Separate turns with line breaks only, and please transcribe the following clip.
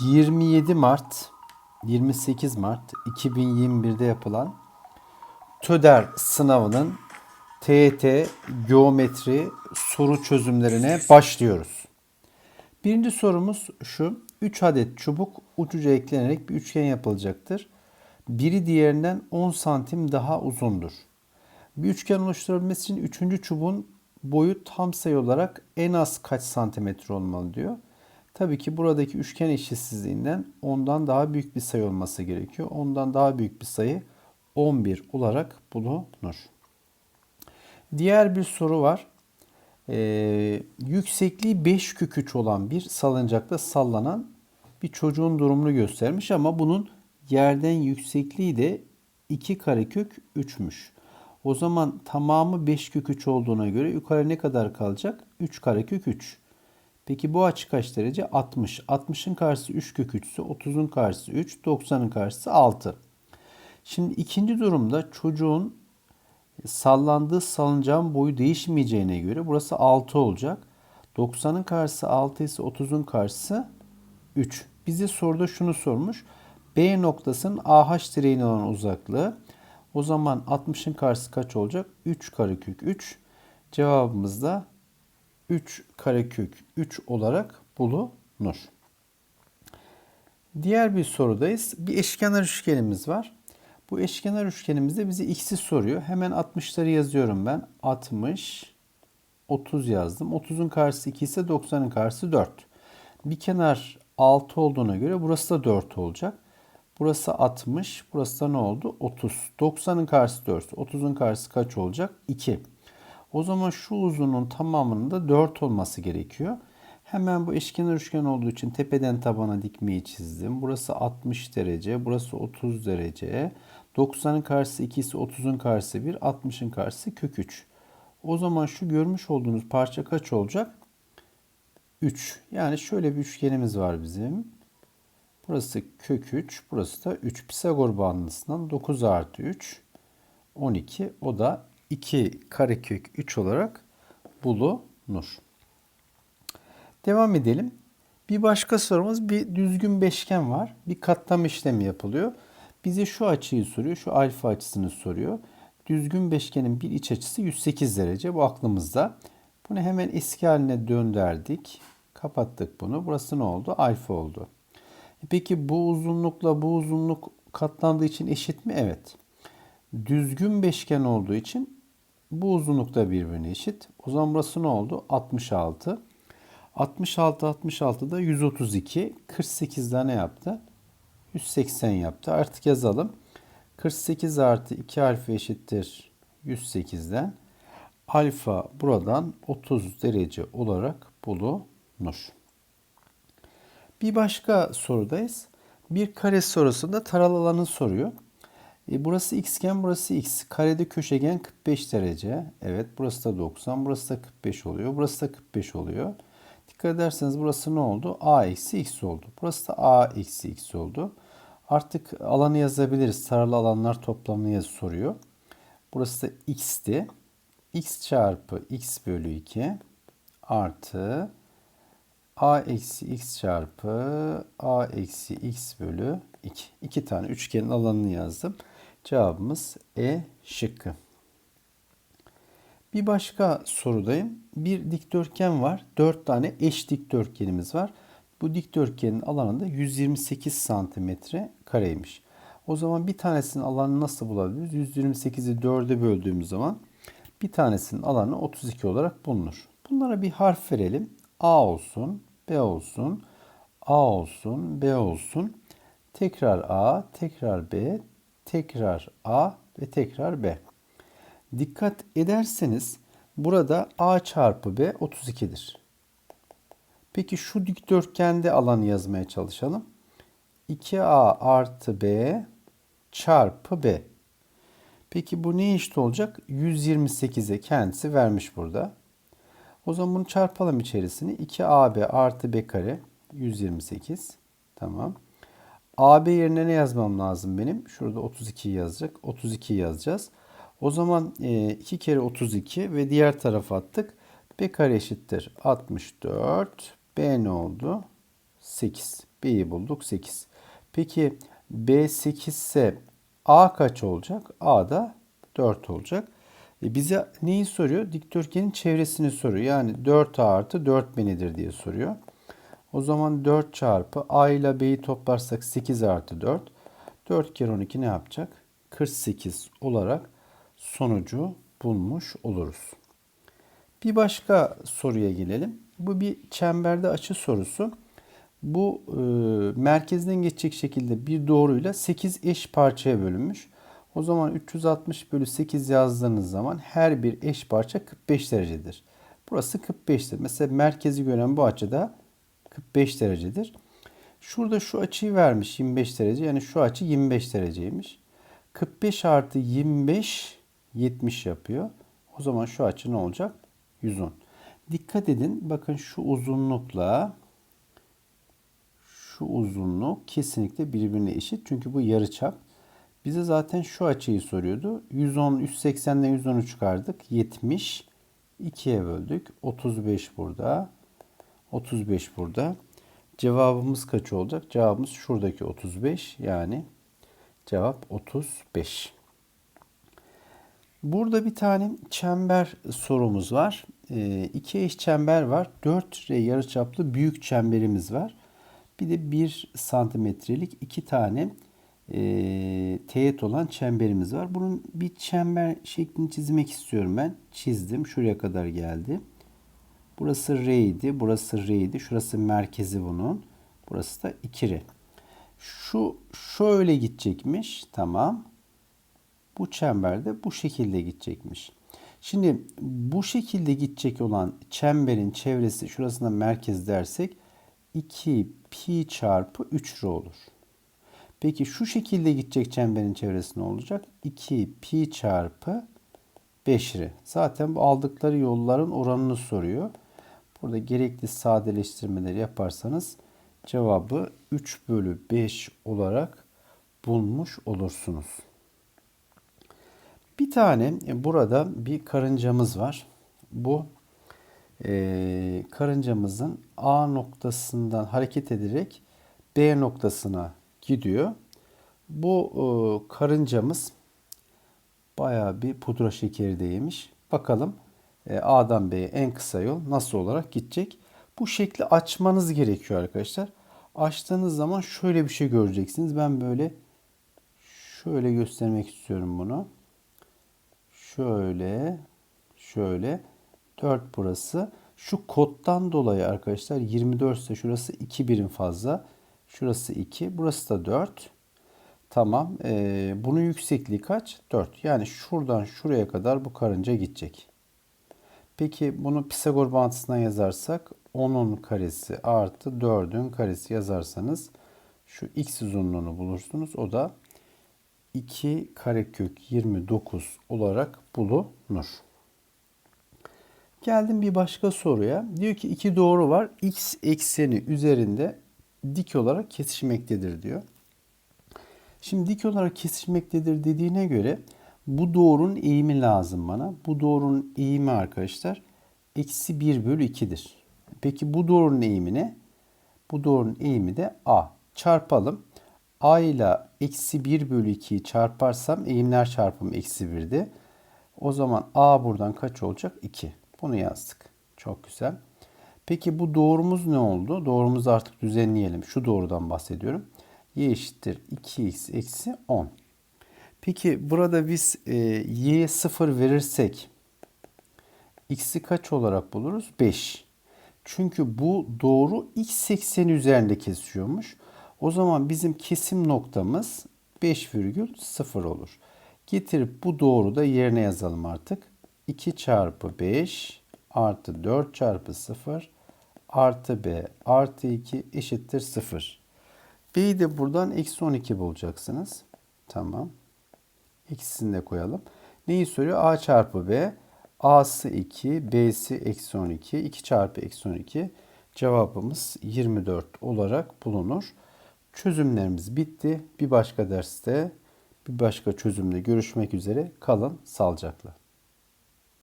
27 Mart 28 Mart 2021'de yapılan TÖDER sınavının TET geometri soru çözümlerine başlıyoruz. Birinci sorumuz şu. 3 adet çubuk ucuca eklenerek bir üçgen yapılacaktır. Biri diğerinden 10 santim daha uzundur. Bir üçgen oluşturabilmesi için üçüncü çubuğun boyu tam sayı olarak en az kaç santimetre olmalı diyor. Tabii ki buradaki üçgen eşitsizliğinden ondan daha büyük bir sayı olması gerekiyor. Ondan daha büyük bir sayı 11 olarak bulunur. Diğer bir soru var. Ee, yüksekliği 5 kök 3 olan bir salıncakta sallanan bir çocuğun durumunu göstermiş ama bunun yerden yüksekliği de 2 karekök 3'müş. O zaman tamamı 5 kök 3 olduğuna göre yukarı ne kadar kalacak? 3 karekök 3. Peki bu açı kaç derece? 60. 60'ın karşısı 3 kök 3 ise 30'un karşısı 3, 90'ın karşısı 6. Şimdi ikinci durumda çocuğun sallandığı salıncağın boyu değişmeyeceğine göre burası 6 olacak. 90'ın karşısı 6 ise 30'un karşısı 3. Bize soruda şunu sormuş. B noktasının AH direğine olan uzaklığı. O zaman 60'ın karşısı kaç olacak? 3 karekök 3. Cevabımız da 3 karekök 3 olarak bulunur. Diğer bir sorudayız. Bir eşkenar üçgenimiz var. Bu eşkenar üçgenimizde bize x'i soruyor. Hemen 60'ları yazıyorum ben. 60, 30 yazdım. 30'un karşısı 2 ise 90'ın karşısı 4. Bir kenar 6 olduğuna göre burası da 4 olacak. Burası 60, burası da ne oldu? 30. 90'ın karşısı 4. 30'un karşısı kaç olacak? 2. O zaman şu uzunluğun tamamının da 4 olması gerekiyor. Hemen bu eşkenar üçgen olduğu için tepeden tabana dikmeyi çizdim. Burası 60 derece, burası 30 derece. 90'ın karşısı 2 ise 30'un karşısı 1, 60'ın karşısı kök 3. O zaman şu görmüş olduğunuz parça kaç olacak? 3. Yani şöyle bir üçgenimiz var bizim. Burası kök 3, burası da 3. Pisagor bağıntısından 9 artı 3, 12. O da 2 karekök 3 olarak bulunur. Devam edelim. Bir başka sorumuz bir düzgün beşgen var. Bir katlama işlemi yapılıyor. Bize şu açıyı soruyor. Şu alfa açısını soruyor. Düzgün beşgenin bir iç açısı 108 derece. Bu aklımızda. Bunu hemen eski haline döndürdük. Kapattık bunu. Burası ne oldu? Alfa oldu. E peki bu uzunlukla bu uzunluk katlandığı için eşit mi? Evet. Düzgün beşgen olduğu için bu uzunluk da birbirine eşit. O zaman burası ne oldu? 66. 66 66 da 132. 48 daha ne yaptı? 180 yaptı. Artık yazalım. 48 artı 2 alfa eşittir 108'den. Alfa buradan 30 derece olarak bulunur. Bir başka sorudayız. Bir kare sorusunda taral alanı soruyor. E burası x iken burası x. Karede köşegen 45 derece. Evet burası da 90. Burası da 45 oluyor. Burası da 45 oluyor. Dikkat ederseniz burası ne oldu? a eksi x oldu. Burası da a eksi x oldu. Artık alanı yazabiliriz. Taralı alanlar toplamını yaz soruyor. Burası da x'ti. x çarpı x bölü 2 artı a eksi x çarpı a eksi x bölü 2. İki tane üçgenin alanını yazdım. Cevabımız E şıkkı. Bir başka sorudayım. Bir dikdörtgen var. Dört tane eş dikdörtgenimiz var. Bu dikdörtgenin alanı da 128 santimetre kareymiş. O zaman bir tanesinin alanını nasıl bulabiliriz? 128'i 4'e böldüğümüz zaman bir tanesinin alanı 32 olarak bulunur. Bunlara bir harf verelim. A olsun, B olsun, A olsun, B olsun. Tekrar A, tekrar B, tekrar A ve tekrar B. Dikkat ederseniz burada A çarpı B 32'dir. Peki şu dikdörtgende alanı yazmaya çalışalım. 2A artı B çarpı B. Peki bu ne eşit olacak? 128'e kendisi vermiş burada. O zaman bunu çarpalım içerisini. 2AB artı B kare 128. Tamam. AB yerine ne yazmam lazım benim? Şurada 32 yazacak. 32 yazacağız. O zaman 2 kere 32 ve diğer tarafa attık. B kare eşittir 64. B ne oldu? 8. B'yi bulduk 8. Peki B 8 ise A kaç olacak? A da 4 olacak. E bize neyi soruyor? Dikdörtgenin çevresini soruyor. Yani 4A artı 4 B nedir diye soruyor. O zaman 4 çarpı A ile B'yi toplarsak 8 artı 4. 4 kere 12 ne yapacak? 48 olarak sonucu bulmuş oluruz. Bir başka soruya gelelim. Bu bir çemberde açı sorusu. Bu e, merkezden geçecek şekilde bir doğruyla 8 eş parçaya bölünmüş. O zaman 360 bölü 8 yazdığınız zaman her bir eş parça 45 derecedir. Burası 45'tir. Mesela merkezi gören bu açıda 45 derecedir. Şurada şu açıyı vermiş 25 derece. Yani şu açı 25 dereceymiş. 45 artı 25 70 yapıyor. O zaman şu açı ne olacak? 110. Dikkat edin. Bakın şu uzunlukla şu uzunluk kesinlikle birbirine eşit. Çünkü bu yarıçap. Bize zaten şu açıyı soruyordu. 110, 180'den 110'u çıkardık. 70. 2'ye böldük. 35 burada. 35 burada. Cevabımız kaç olacak? Cevabımız şuradaki 35. Yani cevap 35. Burada bir tane çember sorumuz var. E, iki eş çember var. 4 R yarıçaplı büyük çemberimiz var. Bir de 1 santimetrelik iki tane e, teğet olan çemberimiz var. Bunun bir çember şeklini çizmek istiyorum ben. Çizdim. Şuraya kadar geldi. Burası R idi. Burası R idi. Şurası merkezi bunun. Burası da 2 R. Şu şöyle gidecekmiş. Tamam. Bu çemberde bu şekilde gidecekmiş. Şimdi bu şekilde gidecek olan çemberin çevresi şurasına merkez dersek 2 pi çarpı 3 r olur. Peki şu şekilde gidecek çemberin çevresi ne olacak? 2 pi çarpı 5 r. Zaten bu aldıkları yolların oranını soruyor. Burada gerekli sadeleştirmeleri yaparsanız cevabı 3 bölü 5 olarak bulmuş olursunuz. Bir tane e, burada bir karıncamız var. Bu e, karıncamızın A noktasından hareket ederek B noktasına gidiyor. Bu e, karıncamız bayağı bir pudra şekeri değmiş. Bakalım e, A'dan B'ye en kısa yol nasıl olarak gidecek? Bu şekli açmanız gerekiyor arkadaşlar. Açtığınız zaman şöyle bir şey göreceksiniz. Ben böyle şöyle göstermek istiyorum bunu. Şöyle, şöyle. 4 burası. Şu koddan dolayı arkadaşlar 24 ise şurası 2 birim fazla. Şurası 2. Burası da 4. Tamam. Ee, bunun yüksekliği kaç? 4. Yani şuradan şuraya kadar bu karınca gidecek. Peki bunu Pisagor bağıntısından yazarsak 10'un karesi artı 4'ün karesi yazarsanız şu x uzunluğunu bulursunuz. O da 2 karekök 29 olarak bulunur. Geldim bir başka soruya. Diyor ki iki doğru var. X ekseni üzerinde dik olarak kesişmektedir diyor. Şimdi dik olarak kesişmektedir dediğine göre bu doğrunun eğimi lazım bana. Bu doğrunun eğimi arkadaşlar eksi 1 bölü 2'dir. Peki bu doğrunun eğimi ne? Bu doğrunun eğimi de A. Çarpalım. A ile eksi 1 bölü 2'yi çarparsam eğimler çarpımı eksi 1'di. O zaman A buradan kaç olacak? 2. Bunu yazdık. Çok güzel. Peki bu doğrumuz ne oldu? Doğrumuzu artık düzenleyelim. Şu doğrudan bahsediyorum. Y eşittir 2x eksi 10. Peki burada biz e, y'ye 0 verirsek x'i kaç olarak buluruz? 5. Çünkü bu doğru x ekseni üzerinde kesiyormuş. O zaman bizim kesim noktamız 5,0 olur. Getirip bu doğru da yerine yazalım artık. 2 çarpı 5 artı 4 çarpı 0 artı b artı 2 eşittir 0. B'yi de buradan eksi 12 bulacaksınız. Tamam. İkisini de koyalım. Neyi soruyor? A çarpı B. A'sı 2, B'si eksi 12. 2 çarpı eksi 12. Cevabımız 24 olarak bulunur. Çözümlerimiz bitti. Bir başka derste bir başka çözümle görüşmek üzere. Kalın sağlıcakla.